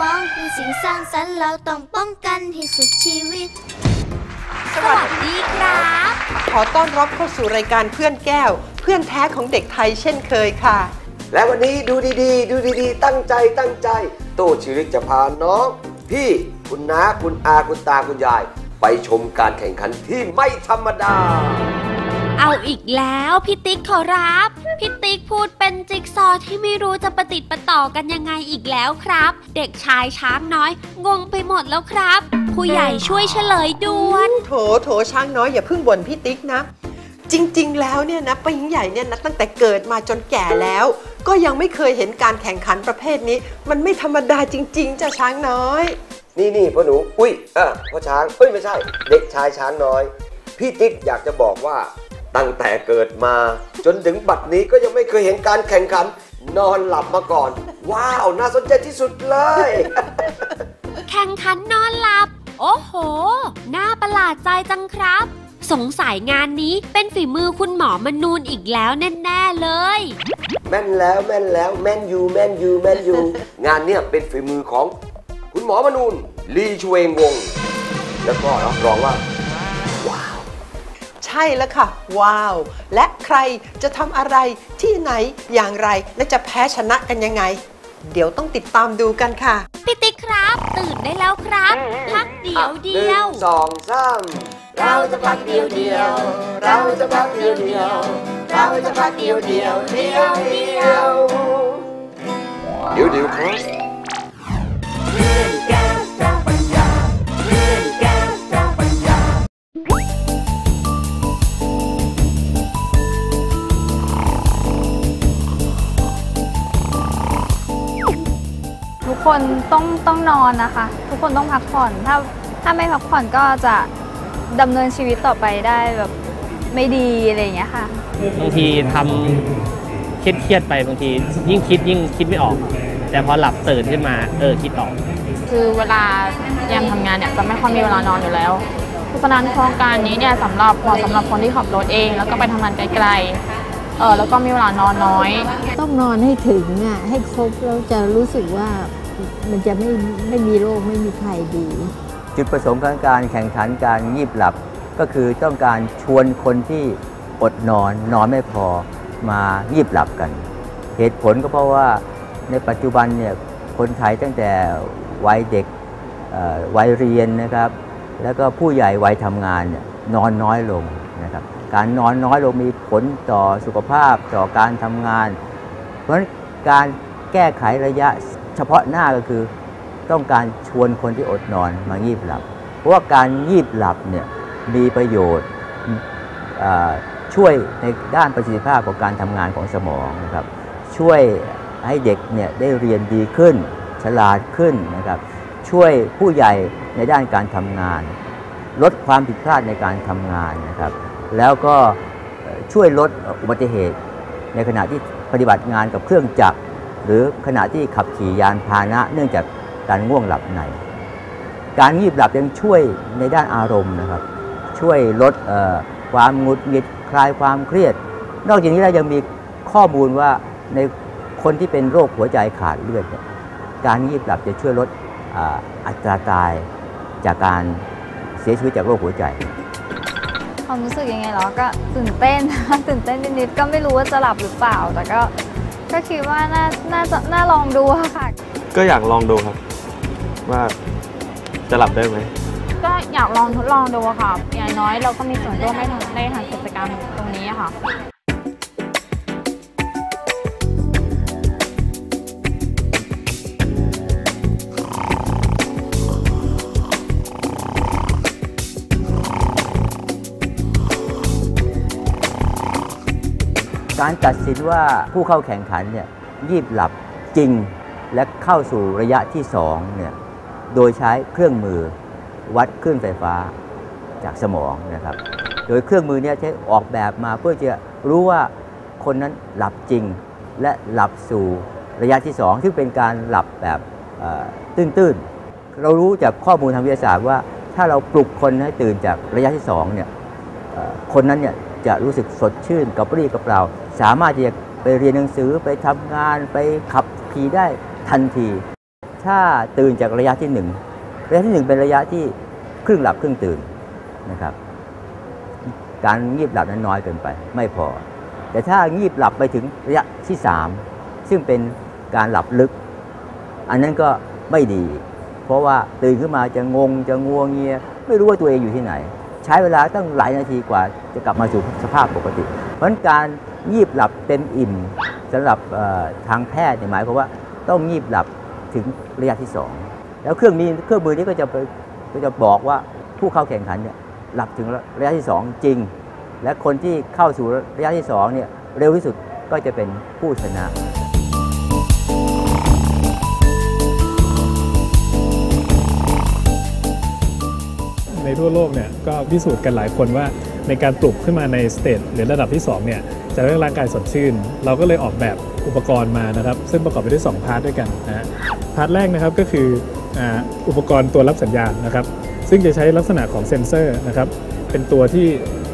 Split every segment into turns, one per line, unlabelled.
มองคือสิ่งสร้างสรรค์เราต้องป้องกันให้สุดชีวิต
สวัสดีครับ
ขอต้อนรับเข้าสู่รายการเพื่อนแก้ว เพื่อนแท้ของเด็กไทยเช่นเคยค่ะ
และวันนี้ดูดีๆ ดูดีๆ ตั้งใจตั้งใจตู้ชีวิตจะพาน้อง พี่คุณน้าคุณอาคุณตาคุณยาย ไปชมการแข่งขันที่ไม่ธรรมดา
เอาอีกแล้วพี่ติ๊กขอรับพี่ติ๊กพูดเป็นจิ๊กซอว์ที่ไม่รู้จะประติดประต่อกันยังไงอีกแล้วครับ เด็กชายช้างน้อย งงไปหมดแล้วครับ ผู้ใหญ่ช่วยเฉลยด่วน
โถโถช้างน้อยอย่าเพิ่งบ่นพี่ติ๊กนะ จริงๆ แล้วเนี่ยนะป้าหญิงใหญ่เนี่ยนะตั้งแต่เกิดมาจนแก่แล้ว ก็ยังไม่เคยเห็นการแข่งขันประเภทนี้ มันไม่ธรรมดาจริงๆจ้ะช้างน้อย
นี่นี่พ่อหนู อุ้ยเออพ่อช้างเอ้ยไม่ใช่ เด็กชายช้างน้อย พี่ติ๊กอยากจะบอกว่า ตั้งแต่เกิดมา จนถึงบัดนี้ก็ยังไม่เคยเห็นการแข่งขัน นอนหลับมาก่อน ว้าว น่าสนใจที่สุดเลย
แข่งขันนอนหลับ โอ้โห น่าประหลาดใจจังครับ สงสัยงานนี้เป็นฝีมือคุณหมอมนูนอีกแล้วแน่ๆเลย
แม่นแล้วแม่นแล้วแม่นยูแม่นยูแม่นยูงานเนี่ยเป็นฝีมือของ คุณหมอมนูนลีชเวงวงศ์แล้วก็รับรองว่าว้าว
ใช่แล้วค่ะ ว้าว และใครจะทำอะไรที่ไหนอย่างไรและจะแพ้ชนะกันยังไง เดี๋ยวต้องติดตามดูกันค่ะ
พี่ติ๊กครับ ตื่นได้แล้วครับ พักเดียวเดียว
หนึ่งสองสามเราจะพักเดียวเดียว เราจะพักเดียวเดียว เราจะพักเดียวเดียวเดียวเดียว เดี๋ยวเดี๋ยวครับ
คนต้องต้องนอนนะคะ ทุกคนต้องพักผ่อน ถ้าถ้าไม่พักผ่อนก็จะดำเนินชีวิตต่อไปได้แบบไม่ดีอะไรอย่างเงี้ยค่ะ
บางทีทำเครียดเครียดๆไปบางที ยิ่งคิดยิ่งคิดไม่ออก แต่พอหลับตื่นขึ้นมาเออคิดออก
คือเวลายังทำงานเนี่ยจะไม่ค่อยมีเวลานอนอยู่แล้วเพราะฉะนั้นโครงการนี้เนี่ยสำหรับเหมาะสำหรับคนที่ขับรถเอง แล้วก็ไปทำงานไกลๆเออแล้วก็มีเวลานอนน้อย
ต้องนอนให้ถึงอะให้ครบแล้วจะรู้สึกว่า มันจะไม่ไม่มีโรคไม่มีภัยดี
จุดประสงค์ของการแข่งขันการงีบหลับ ก็คือต้องการชวนคนที่อดนอนนอนไม่พอมางีบหลับกัน เหตุผลก็เพราะว่าในปัจจุบันเนี่ยคนไทยตั้งแต่วัยเด็กวัยเรียนนะครับ แล้วก็ผู้ใหญ่วัยทำงานเนี่ยนอนน้อยลงนะครับ การนอนน้อยลงมีผลต่อสุขภาพต่อการทำงาน เพราะฉะนั้นการแก้ไขระยะ เฉพาะหน้าก็คือต้องการชวนคนที่อดนอนมางีบหลับ เพราะว่าการงีบหลับเนี่ยมีประโยชน์ช่วยในด้านประสิทธิภาพของการทำงานของสมองนะครับช่วยให้เด็กเนี่ยได้เรียนดีขึ้น ฉลาดขึ้นนะครับช่วยผู้ใหญ่ในด้านการทำงาน ลดความผิดพลาดในการทำงานนะครับแล้วก็ช่วยลดอุบัติเหตุในขณะที่ปฏิบัติงานกับเครื่องจักร หรือขณะที่ขับขี่ยานพาหนะ เนื่องจากการง่วงหลับใน การงีบหลับยังช่วยในด้านอารมณ์นะครับ ช่วยลดความงุดหงิดคลายความเครียด นอกจากนี้แล้วยังมีข้อมูลว่าในคนที่เป็นโรคหัวใจขาดเลือดการงีบหลับจะช่วยลดอ,อัตราตายจากการเสียชีวิตจากโรคหัวใจ
ความรู้สึกยังไงหรอก็ตื่นเต้นตื่นเต้นนิดๆก็ไม่รู้ว่าจะหลับหรือเปล่า แต่ก็ ก็คิดว่าน่าน่าจะน่าลองดูอะค่ะ
ก็อยากลองดูครับ ว่าจะหลับได้ไหม
ก็อยากลองทดลองดูอะค่ะอย่างน้อยเราก็มีส่วนร่วมในทางในทางกิจกรรมตรงนี้อะค่ะ
การตัดสินว่าผู้เข้าแข่งขันเนี่ยยีบหลับจริงและเข้าสู่ระยะที่2เนี่ยโดยใช้เครื่องมือวัดคลื่นไฟฟ้าจากสมองนะครับ โดยเครื่องมือเนี้ใช้ออกแบบมาเพื่อจะรู้ว่าคนนั้นหลับจริง และหลับสู่ระยะที่ 2 ซึ่งเป็นการหลับแบบตื้นๆ เรารู้จากข้อมูลทางวิทยาศาสตร์ว่า ถ้าเราปลุกคนให้ตื่นจากระยะที่2เนี่ยคนนั้นเนี่ย จะรู้สึกสดชื่นกระปรี้กระเปร่า สามารถที่จะไปเรียนหนังสือไปทำงานไปขับขี่ได้ทันที ถ้าตื่นจากระยะที่หนึ่งระยะที่หนึ่งเป็นระยะที่ครึ่งหลับครึ่งตื่นนะครับ การงีบหลับนั้นน้อยเกินไป ไม่พอ แต่ถ้างีบหลับไปถึงระยะที่สามซึ่งเป็นการหลับลึก อันนั้นก็ไม่ดี เพราะว่าตื่นขึ้นมาจะงงจะงัวงเงีย ไม่รู้ว่าตัวเองอยู่ที่ไหน ใช้เวลาตั้งหลายนาทีกว่าจะกลับมาสู่สภาพปกติ เพราะฉะนั้นการงีบหลับเต็มอิ่มสำหรับทางแพทย์เนี่ยหมายความว่าต้องงีบหลับถึงระยะที่สองแล้วเครื่องนี้เครื่องมือนี้ก็จะไปก็จะบอกว่าผู้เข้าแข่งขันเนี่ยหลับถึงระยะที่สองจริง และคนที่เข้าสู่ระยะที่สองเนี่ยเร็วที่สุดก็จะเป็นผู้ชนะ
ในทั่วโลกเนี่ยก็พิสูจน์กันหลายคนว่าในการปลุกขึ้นมาในสเตจหรือระดับที่2เนี่ยจะทำให้ร่างกายสดชื่น เราก็เลยออกแบบอุปกรณ์มานะครับ ซึ่งประกอบไปด้วย 2 พาร์ทด้วยกันนะฮะพาร์ทแรกนะครับก็คืออ่าอุปกรณ์ตัวรับสัญญาณนะครับ ซึ่งจะใช้ลักษณะของเซ็นเซอร์นะครับ เป็นตัวที่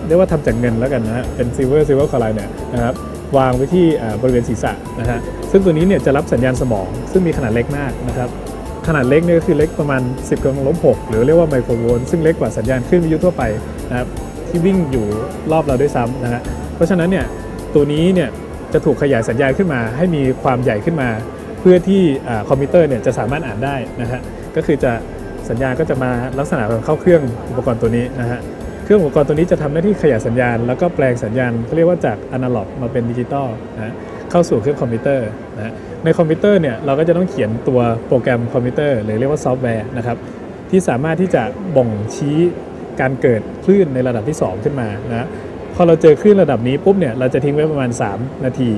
เรียกว่าทำจากเงินแล้วกันนะฮะเป็นซิลเวอร์ซิลเวอร์คอไลเนี่ยนะครับวางไว้ที่อ่าบริเวณศีรษะนะฮะซึ่งตัวนี้เนี่ยจะรับสัญญาณสมอง ซึ่งมีขนาดเล็กมากนะครับ ขนาดเล็กนี่ก็คือเล็กประมาณ 10กำลังลบ6หรือเรียกว่าไมโครโวลต์ซึ่งเล็กกว่าสัญญาณคลื่นวิทยุทั่วไปนะครับที่วิ่งอยู่รอบเราด้วยซ้ำนะฮะเพราะฉะนั้นเนี่ยตัวนี้เนี่ยจะถูกขยายสัญญาณขึ้นมา ให้มีความใหญ่ขึ้นมา เพื่อที่อคอมพิวเตอร์เนี่ยจะสามารถอ่านได้นะฮะก็คือจะสัญญาณก็จะมาลักษณะของเข้าเครื่องอุปกรณ์ตัวนี้นะฮะเครื่องอุปกรณ์ตัวนี้จะทำหน้าที่ขยายสัญญาณ แล้วก็แปลงสัญญาณเขาเรียกว่าจากอนาล็อกมาเป็นดิจิตอลนะ เข้าสู่เครื่องคอมพิวเตอร์นะฮะในคอมพิวเตอร์เนี่ยเราก็จะต้องเขียนตัวโปรแกรมคอมพิวเตอร์หรือเรียกว่าซอฟต์แวร์นะครับที่สามารถที่จะบ่งชี้การเกิดคลื่นในระดับที่ 2 ขึ้นมานะพอเราเจอคลื่นระดับนี้ปุ๊บเนี่ยเราจะทิ้งไว้ประมาณ 3 นาที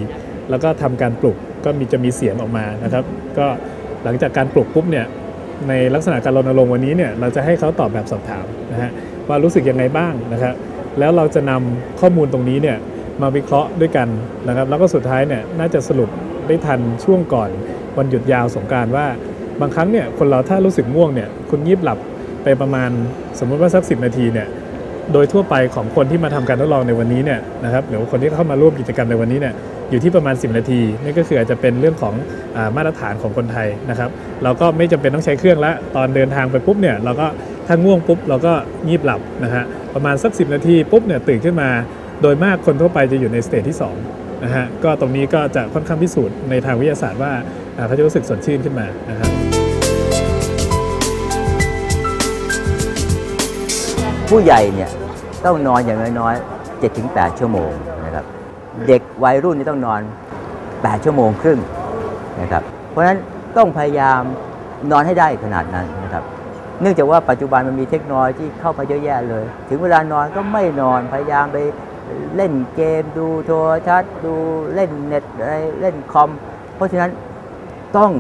แล้วก็ทำการปลุกก็มีจะมีเสียงออกมานะครับก็หลังจากการปลุกปุ๊บเนี่ยในลักษณะการรณรงค์วันนี้เนี่ยเราจะให้เขาตอบแบบสอบถามนะฮะว่ารู้สึกยังไงบ้างนะครับแล้วเราจะนำข้อมูลตรงนี้เนี่ย มาวิเคราะห์ด้วยกันนะครับ แล้วก็สุดท้ายเนี่ยน่าจะสรุปได้ทันช่วงก่อนวันหยุดยาวสงการว่า บางครั้งเนี่ยคนเราถ้ารู้สึกง่วงเนี่ยคุณงีบหลับไปประมาณสมมุติว่าสัก10นาทีเนี่ยโดยทั่วไปของคนที่มาทำการทดลองในวันนี้เนี่ยนะครับหรือคนที่เข้ามาร่วมกิจกรรมในวันนี้เนี่ยอยู่ที่ประมาณ 10 นาทีนี่ก็คืออาจจะเป็นเรื่องของอามาตรฐานของคนไทยนะครับ เราก็ไม่จำเป็นต้องใช้เครื่องละตอนเดินทางไปปุ๊บเนี่ยเราก็ถ้าง่วงปุ๊บเราก็งีบหลับนะฮะประมาณสัก 10 นาทีปุ๊บเนี่ยตื่นขึ้นมา โดยมากคนทั่วไปจะอยู่ในสเตจที่2นะฮะก็ตรงนี้ก็จะค่อนข้างพิสูจน์ในทางวิทยาศาสตร์ว่าอาเขาจะรู้สึกสดชื่นขึ้นมานะครับ
ผู้ใหญ่เนี่ยต้องนอนอย่างน้อยๆ7-8 ชั่วโมงนะครับเด็กวัยรุ่นนี่ต้องนอน 8 ชั่วโมงครึ่งนะครับเพราะฉะนั้นต้องพยายามนอนให้ได้ขนาดนั้นนะครับเนื่องจากว่าปัจจุบันมันมีเทคโนโลยีเข้ามาเยอะแยะเลย ถึงเวลานอนก็ไม่นอนพยายามไป เล่นเกมดูโทรทัศน์ดูเล่นเน็ตอะไรเล่นคอม เพราะฉะนั้นต้อง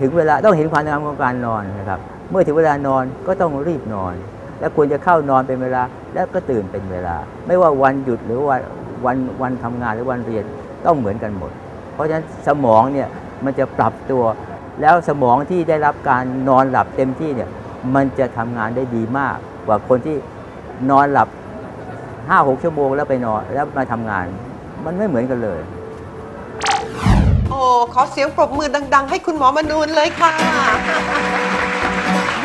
ถึงเวลาต้องเห็นความสำคัญของการนอนนะครับ เมื่อถึงเวลานอนก็ต้องรีบนอน และควรจะเข้านอนเป็นเวลาแล้วก็ตื่นเป็นเวลา ไม่ว่าวันหยุดหรือวันวันวันทำงานหรือวันเรียนต้องเหมือนกันหมด เพราะฉะนั้นสมองเนี่ยมันจะปรับตัวแล้วสมองที่ได้รับการนอนหลับเต็มที่เนี่ยมันจะทำงานได้ดีมาก กว่าคนที่นอนหลับ 5-6ชั่วโมงแล้วไปนอนแล้วมาทำงาน มันไม่เหมือนกันเลย
โอ้ ขอเสียงปรบมือดัง ๆ ให้คุณหมอมนูนเลยค่ะ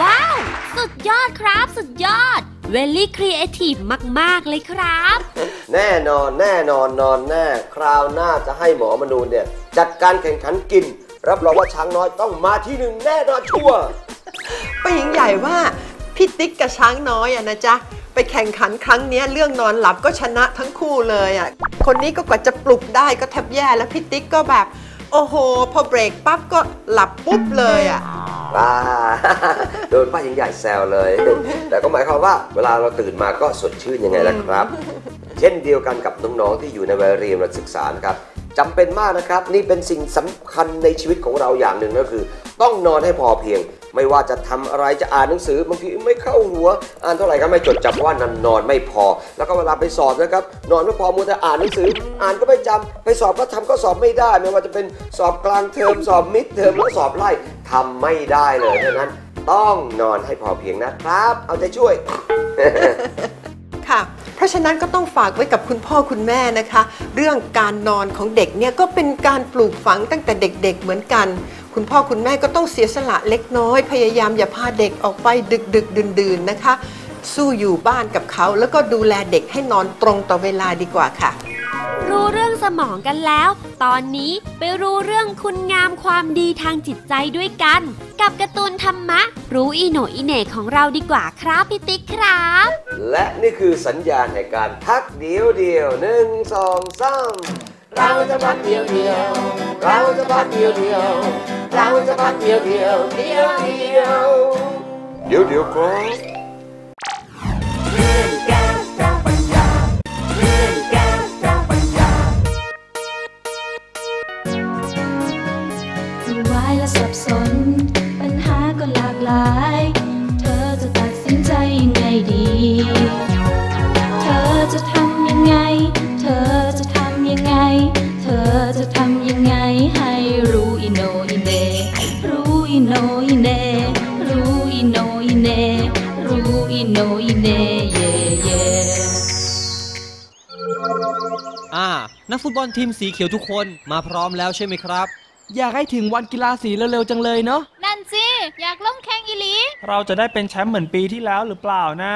ว้าว สุดยอดครับ สุดยอด เวลี่ครีเอทีฟมาก ๆ เลยครับ
แน่นอนแน่นอนนอนแน่ คราวหน้าจะให้หมอมนูนเนี่ย จัดการแข่งขันกิน รับรองว่าช้างน้อยต้องมาที่หนึ่งแน่นอนชัวร์
ป้าหญิงใหญ่ว่าพี่ติ๊กกับช้างน้อยอะนะจ๊ะ ไปแข่งขันครั้งนี้เรื่องนอนหลับก็ชนะทั้งคู่เลยอะคนนี้ก็กว่าจะปลุกได้ก็แทบแย่แล้วพี่ติ๊กก็แบบ โอ้โห พอเบรกปั๊บก็หลับปุ๊บเลยอะ
ป้าโดนป้าหญิงใหญ่แซวเลย แต่ก็หมายความว่าเวลาเราตื่นมาก็สดชื่นยังไงล่ะครับ เช่นเดียวกันกับน้องๆที่อยู่ในวัยเรียนศึกษานะครับจำเป็นมากนะครับ นี่เป็นสิ่งสำคัญในชีวิตของเราอย่างหนึ่งก็คือ ต้องนอนให้พอเพียง ไม่ว่าจะทำอะไรจะอ่านหนังสือบางทีไม่เข้าหัว อ่านเท่าไหร่ก็ไม่จดจำเพราะว่านอนนอนไม่พอ แล้วก็เวลาไปสอบนะครับ นอนไม่พอมัวแต่อ่านหนังสือ อ่านก็ไม่จำไปสอบก็ทำก็สอบไม่ได้ ไม่ว่าจะเป็นสอบกลางเทอมสอบมิดเทอมแล้วสอบไล่ทำไม่ได้เลยเพราะฉะนั้น ต้องนอนให้พอเพียงนะครับ เอาใจช่วย
ค่ะเพราะฉะนั้นก็ต้องฝากไว้กับคุณพ่อคุณแม่นะคะ เรื่องการนอนของเด็กเนี่ยก็เป็นการปลูกฝังตั้งแต่เด็กๆเหมือนกัน คุณพ่อคุณแม่ก็ต้องเสียสละเล็กน้อย พยายามอย่าพาเด็กออกไปดึกดึกดื่นดื่นๆนะคะ สู้อยู่บ้านกับเขาแล้วก็ดูแลเด็กให้นอนตรงต่อเวลาดีกว่าค่ะ
รู้เรื่องสมองกันแล้ว ตอนนี้ไปรู้เรื่องคุณงามความดีทางจิตใจด้วยกัน กับการ์ตูนธรรมะ รู้อีโหนอีเหน่ของเราดีกว่าครับพี่ติ๊กครับ
และนี่คือสัญญาณในการพักเดียวเดียวหนึ่งสองสาม เราจะพักเดียวเดียวเร
อ่า
นักฟุตบอลทีมสีเขียวทุกคนมาพร้อมแล้วใช่ไหมครับ
อยากให้ถึงวันกีฬาสีเร็วๆจังเลยเนาะ
นั่นสิ อยากล่มแข่งอีหลี
เราจะได้เป็นแชมป์เหมือนปีที่แล้วหรือเปล่านะ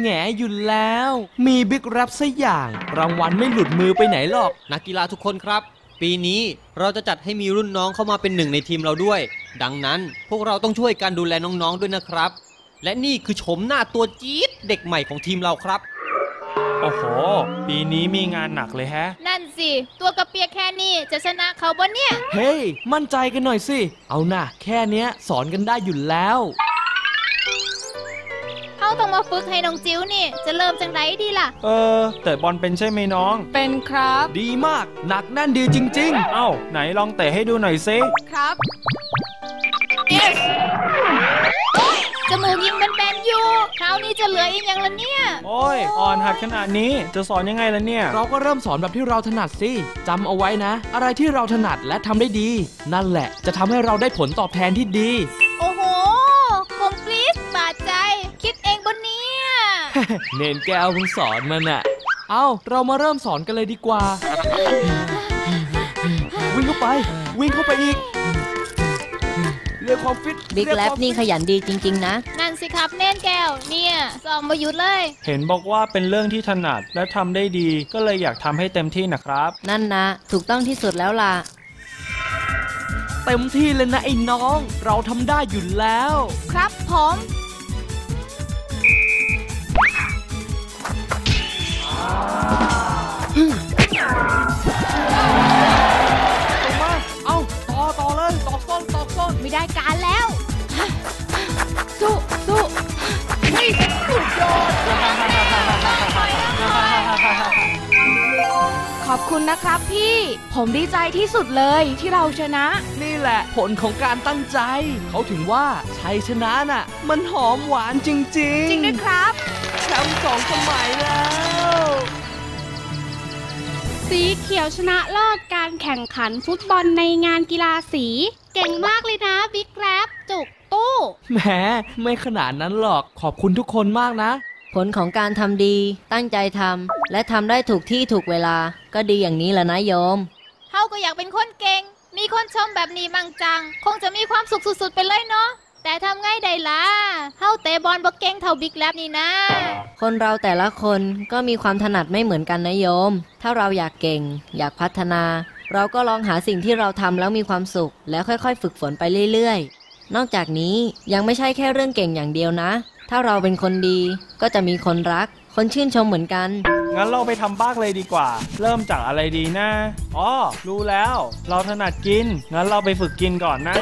แง่อยู่แล้ว มีบิ๊กรับซะอย่าง รางวัลไม่หลุดมือไปไหนหรอก
นักกีฬาทุกคนครับ ปีนี้เราจะจัดให้มีรุ่นน้องเข้ามาเป็นหนึ่งในทีมเราด้วย ดังนั้นพวกเราต้องช่วยกันดูแลน้องๆด้วยนะครับ และนี่คือโฉมหน้าตัวจี๊ดเด็กใหม่ของทีมเราครับ
โอ้โห ปีนี้มีงานหนักเลยแฮะ
นั่นสิ ตัวกระเปียกแค่นี้จะชนะเขาบ่เนี่ย
เฮ้ย มั่นใจกันหน่อยสิ เอาน่ะแค่เนี้ยสอนกันได้อยู่แล้ว
เขาต้องมาฝึกให้น้องจิ๋วนี่ จะเริ่มจังไรดีล่ะ
เออแต่บอลเป็นใช่ไหมน้อง
เป็นครับ
ดีมาก หนักแน่นดีจริง
เอ้า ไหนลองเตะให้ดูหน่อยซิ
ครับ
จมูกยิงเป็นแบนๆอยู่คราวนี้จะเหลืออีกอย่างละเนี่ย
โอ้ย อ่อนหัดขนาดนี้จะสอนยังไงล่ะเนี่ย
ๆเราก็เริ่มสอนแบบที่เราถนัดสิจำเอาไว้นะ อะไรที่เราถนัดและทำได้ดี นั่นแหละ จะทำให้เราได้ผลตอบแทนที่ดี
โอ้โหคมกรี๊ดบาดใจ คิดเองบนเนี่ย
เนนแก้วเพิ่งสอนมันอะเอาเรามาเริ่มสอนกันเลยดีกว่า วิ่งเข้าไป วิ่งเข้าไปอีก เรียกความฟิต
บิ๊ก
เรีย
แล
ค
บ
วาม
นี่ขยันดีจริง ๆ นะ
นั่นสิครับเน่นแก้ว เนี่ยสองมาหยุดเลย
เห็นบอกว่าเป็นเรื่องที่ถนัดและทำได้ดี ก็เลยอยากทำให้เต็มที่นะครับ
นั่นนะ ถูกต้องที่สุดแล้วล่ะ
เต็มที่เลยนะไอ้น้อง เราทำได้อยู่แล้ว
ครับผม
ต่อ
คุณนะครับพี่ ผมดีใจที่สุดเลยที่เราชนะ
นี่แหละผลของการตั้งใจ เขาถึงว่าชัยชนะน่ะ มันหอมหวานจริงๆ
จริงด้วยครับ
แชมป์สองสมัยแล้ว
สีเขียวชนะเลิศการแข่งขันฟุตบอลในงานกีฬาสี เก่งมากเลยนะบิ๊กแรปจุกตู้
แหมไม่ขนาดนั้นหรอกขอบคุณทุกคนมากนะ
ผลของการทำดี ตั้งใจทำและทำได้ถูกที่ถูกเวลา ก็ดีอย่างนี้แหละนะโยม
เฮาก็อยากเป็นคนเก่ง มีคนชมแบบนี้มั่งจัง คงจะมีความสุขสุดๆไปเลยเนาะแต่ทำไงได้ล่ะเฮาเตะบอลบ่เก่งเท่าบิ๊กแลบนี่นะ
คนเราแต่ละคนก็มีความถนัดไม่เหมือนกันนะโยม ถ้าเราอยากเก่ง อยากพัฒนา เราก็ลองหาสิ่งที่เราทำแล้วมีความสุข แล้วค่อยๆ ฝึกฝนไปเรื่อยๆ นอกจากนี้ยังไม่ใช่แค่เรื่องเก่งอย่างเดียวนะ ถ้าเราเป็นคนดีก็จะมีคนรัก คนชื่นชมเหมือนกัน
งั้นเราไปทำบ้างเลยดีกว่า เริ่มจากอะไรดีนะอ๋อรู้แล้ว เราถนัดกิน งั้นเราไปฝึกกินก่อนนะ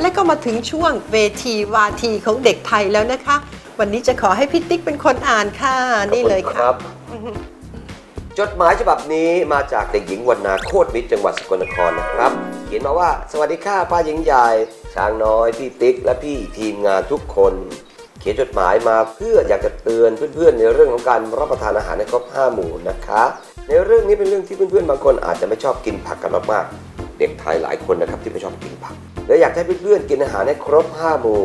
และก็มาถึงช่วงเวทีวาทีของเด็กไทยแล้วนะคะ วันนี้จะขอให้พี่ติ๊กเป็นคนอ่านค่ะ นี่เลย
ค
ค่ะ
รับ จดหมายฉบับนี้มาจากเด็กหญิงวรรณาโคตรมิตรจังหวัดสกลนครนะครับ เขียนมาว่าสวัสดีค่ะป้าหญิงใหญ่ช้างน้อย พี่ติ๊ก และพี่ทีมงานทุกคน เขียนจดหมายมาเพื่ออยากจะเตือนเพื่อนๆ ในเรื่องของการรับประทานอาหารให้ครบห้าหมู่นะคะ ในเรื่องนี้เป็นเรื่องที่เพื่อนๆ บางคนอาจจะไม่ชอบกินผักกันมากๆเด็กไทยหลายคนนะครับที่ไม่ชอบกินผักและอยากให้เพื่อนๆกินอาหารให้ครบห้าหมู่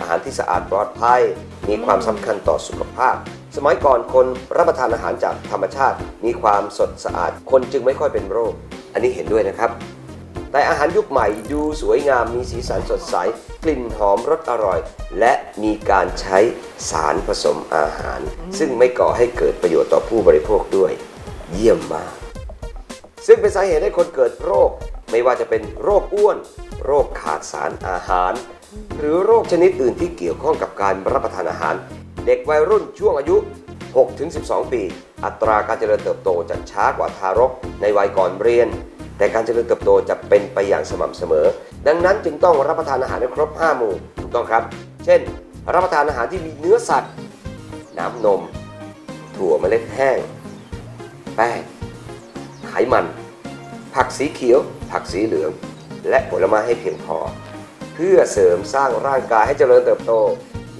อาหารที่สะอาดปลอดภัยมีความสำคัญต่อสุขภาพ สมัยก่อนคนรับประทานอาหารจากธรรมชาติมีความสดสะอาด คนจึงไม่ค่อยเป็นโรค อันนี้เห็นด้วยนะครับ แต่อาหารยุคใหม่ดูสวยงามมีสีสันสดใส กลิ่นหอมรสอร่อย และมีการใช้สารผสมอาหาร ซึ่งไม่ก่อให้เกิดประโยชน์ต่อผู้บริโภคด้วย เยี่ยมมาก ซึ่งเป็นสาเหตุให้คนเกิดโรค ไม่ว่าจะเป็นโรคอ้วน โรคขาดสารอาหาร หรือโรคชนิดอื่นที่เกี่ยวข้องกับการรับประทานอาหาร เด็กวัยรุ่นช่วงอายุ 6-12 ปี อัตราการเจริญเติบโตจะช้ากว่าทารกในวัยก่อนเรียน แต่การเจริญเติบโตจะเป็นไปอย่างสม่ำเสมอ ดังนั้นจึงต้องรับประทานอาหารให้ครบ 5 หมู่ถูกต้องครับ เช่น รับประทานอาหารที่มีเนื้อสัตว์ น้ำนม ถั่วเมล็ดแห้ง แป้ง ไขมัน ผักสีเขียว ผักสีเหลือง และผลไม้ให้เพียงพอ เพื่อเสริมสร้างร่างกายให้เจริญเติบโต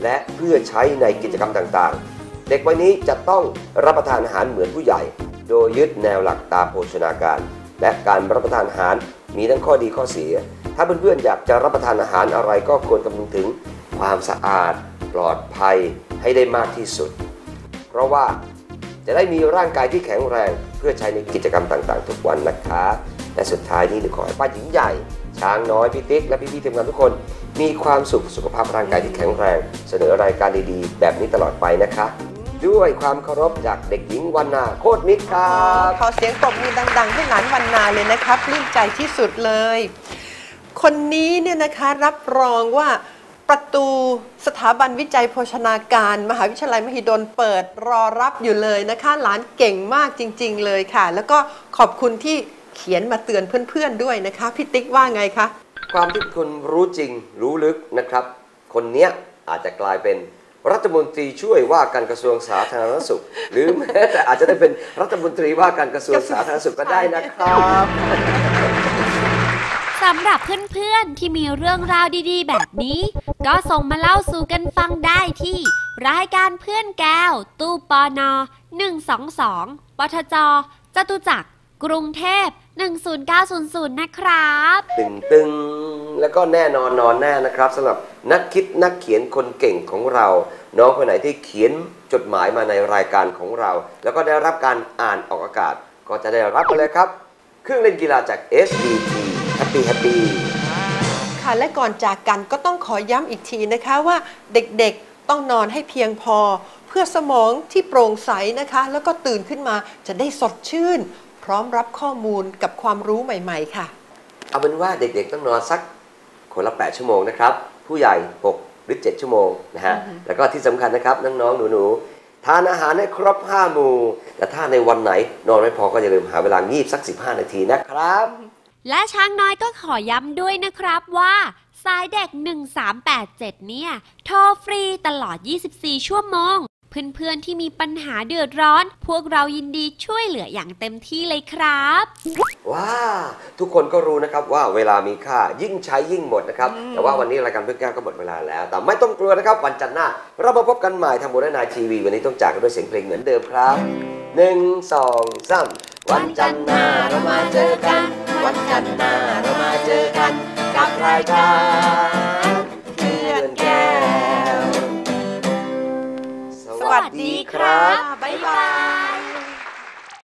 และเพื่อใช้ในกิจกรรมต่างๆ เด็กวัยนี้จะต้องรับประทานอาหารเหมือนผู้ใหญ่ โดยยึดแนวหลักตามโภชนาการ และการรับประทานอาหารมีทั้งข้อดีข้อเสีย ถ้าเพื่อนๆอยากจะรับประทานอาหารอะไรก็ควรคำนึงถึงความสะอาด ปลอดภัยให้ได้มากที่สุด เพราะว่าจะได้มีร่างกายที่แข็งแรงเพื่อใช้ในกิจกรรมต่างๆ ทุกวันนะคะ และสุดท้ายนี้หนูขอให้ป้าหญิงใหญ่ ช้างน้อยพี่ติ๊กและพี่ๆทีมงานทุกคน มีความสุขสุขภาพร่างกายที่แข็งแรง เสนอรายการดีๆ แบบนี้ตลอดไปนะคะ ด้วยความเคารพจากเด็กหญิงวันนาโคตรมิตรครับ
ขอเสียงปรบมือดังๆให้หลานวันนาเลยนะครับปลื้มใจที่สุดเลย คนนี้เนี่ยนะคะรับรองว่าประตูสถาบันวิจัยโภชนาการ มหาวิทยาลัยมหิดลเปิดรอรับอยู่เลยนะคะ หลานเก่งมากจริง ๆ เลยค่ะ แล้วก็ขอบคุณที่ เขียนมาเตือนเพื่อนๆด้วยนะคะพี่ติ๊กว่าไงคะ
ความที่คนรู้จริงรู้ลึกนะครับ คนเนี้ยอาจจะกลายเป็นรัฐมนตรีช่วยว่าการกระทรวงสาธารณสุข หรือแม้แต่อาจจะได้เป็นรัฐมนตรีว่าการกระทรวงสาธารณสุขก็ได้นะครับ
สำหรับเพื่อนๆที่มีเรื่องราวดีๆ แบบนี้ ก็ส่งมาเล่าสู่กันฟังได้ที่ รายการเพื่อนแก้ว ตู้ปอนอ122ปทจจตุจักรกรุงเทพ 10900 นะครับ
ตึงตึงแล้วก็แน่นอนนอนแน่นะครับสำหรับนักคิดนักเขียนคนเก่งของเรา น้องคนไหนที่เขียนจดหมายมาในรายการของเรา แล้วก็ได้รับการอ่านออกอากาศ ก็จะได้รับไปเลยครับ เครื่องเล่นกีฬาจาก SBT Happy Happy
ค่ะและก่อนจากกันก็ต้องขอย้ำอีกทีนะคะว่าเด็กๆต้องนอนให้เพียงพอ เพื่อสมองที่โปร่งใสนะคะ แล้วก็ตื่นขึ้นมาจะได้สดชื่น พร้อมรับข้อมูลกับความรู้ใหม่ ๆ ค่ะ
เอาเป็นว่าเด็กๆ ต้องนอนสักคนละ 8 ชั่วโมงนะครับ ผู้ใหญ่ 6 หรือ 7 ชั่วโมงนะฮะ
อือฮึ
แล้วก็ที่สำคัญนะครับ น้องๆ หนูๆ ทานอาหารให้ครบ5หมู่ แต่ถ้าในวันไหนนอนไม่พอก็อย่าลืมหาเวลางีบสัก 15 นาทีนะครับ
และช้างน้อยก็ขอย้ำด้วยนะครับว่า สายเด็ก 1387 เนี่ย โทรฟรีตลอด 24 ชั่วโมง เพื่อนๆที่มีปัญหาเดือดร้อน พวกเรายินดีช่วยเหลืออย่างเต็มที่เลยครับ
ว้าทุกคนก็รู้นะครับว่าเวลามีค่ายิ่งใช้ยิ่งหมดนะครับ แต่ว่าวันนี้รายการเพื่อนแก้วก็หมดเวลาแล้ว แต่ไม่ต้องกลัวนะครับ วันจันทร์หน้า เรามาพบกันใหม่ทางบนนายทีวี วันนี้ต้องจากกันด้วยเสียงเพลงเหมือนเดิมครับหนึ่งสองสามวันจันทร์หน้าเรามาเจอกัน วันจันทร์หน้าเรามาเจอกันกับรายการ ดีครั
บ บ๊ายบาย